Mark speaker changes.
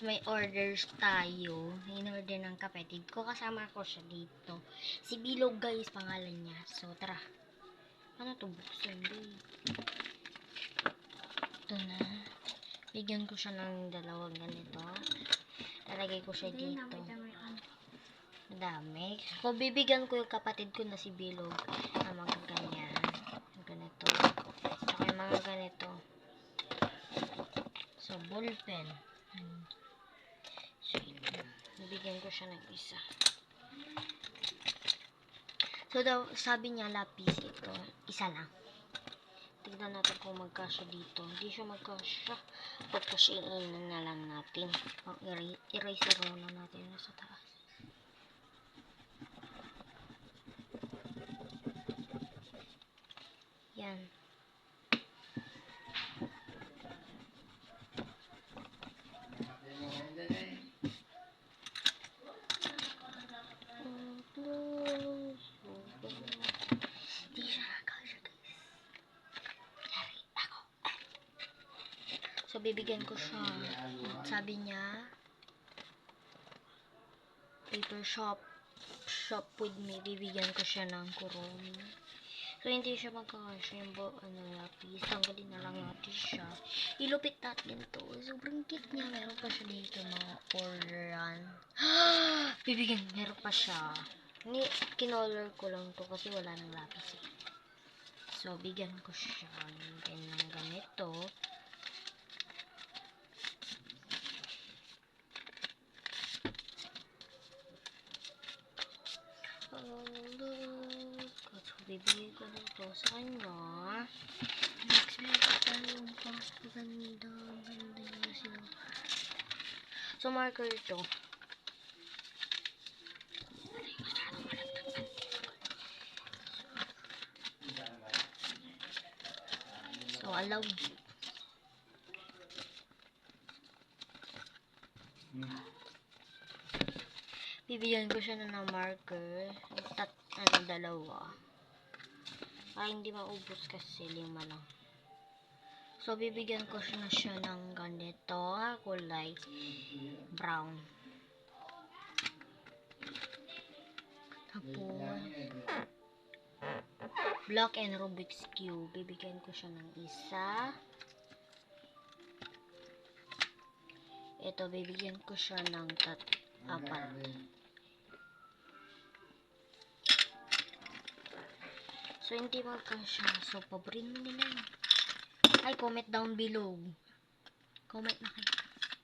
Speaker 1: may orders tayo. In-order ng kapatid ko. Kasama ko siya dito. Si Bilog, guys, pangalan niya. So, tara. Ano to? Buksan. Ito na. Bigyan ko siya ng dalawang ganito. Lalagay ko siya dito. Madami. So, bibigyan ko yung kapatid ko na si Bilog ng mga ganyan. Ganito. Saka yung mga ganito. So, ballpen. Hmm. Nabigyan ko siya ng isa. So, daw, sabi niya, lapis ito. Isa lang. Tignan natin kung magkasya dito. Hindi siya magkasya. Pagkasyain na lang natin. Ang eri- eraser muna natin na sa taas. Yan. So, bibigyan ko siya. Sabi niya, paper shop, shop with me. Bibigyan ko siya ng kurong. So, hindi siya magkakasya yung bo, ano, lapis. Tanggalin na lang natin siya. Ilupit natin to. Sobrang cute niya. Meron pa siya dito mga orderan. Bibigyan, meron pa siya. Ni, kinolor ko lang to kasi wala nang lapis eh. So, bigyan ko siya ng ganyan ganito. Look. So, bibigay ko na to sa kanya. Next, meron tayong paganda. Ganda niya sila. So, marker ito. So, allowed. Bibigyan ko siya ng marker. Tat, ano, dalawa. Para hindi maubos kasi lima lang. So, bibigyan ko siya na siya ng ganito. Kulay brown. Tapos, Block and Rubik's Cube. Bibigyan ko siya ng isa. Ito, bibigyan ko siya ng tat apat. So, hindi magkasya. So, paborin nila. yun. Ay, comment down below. Comment na kayo.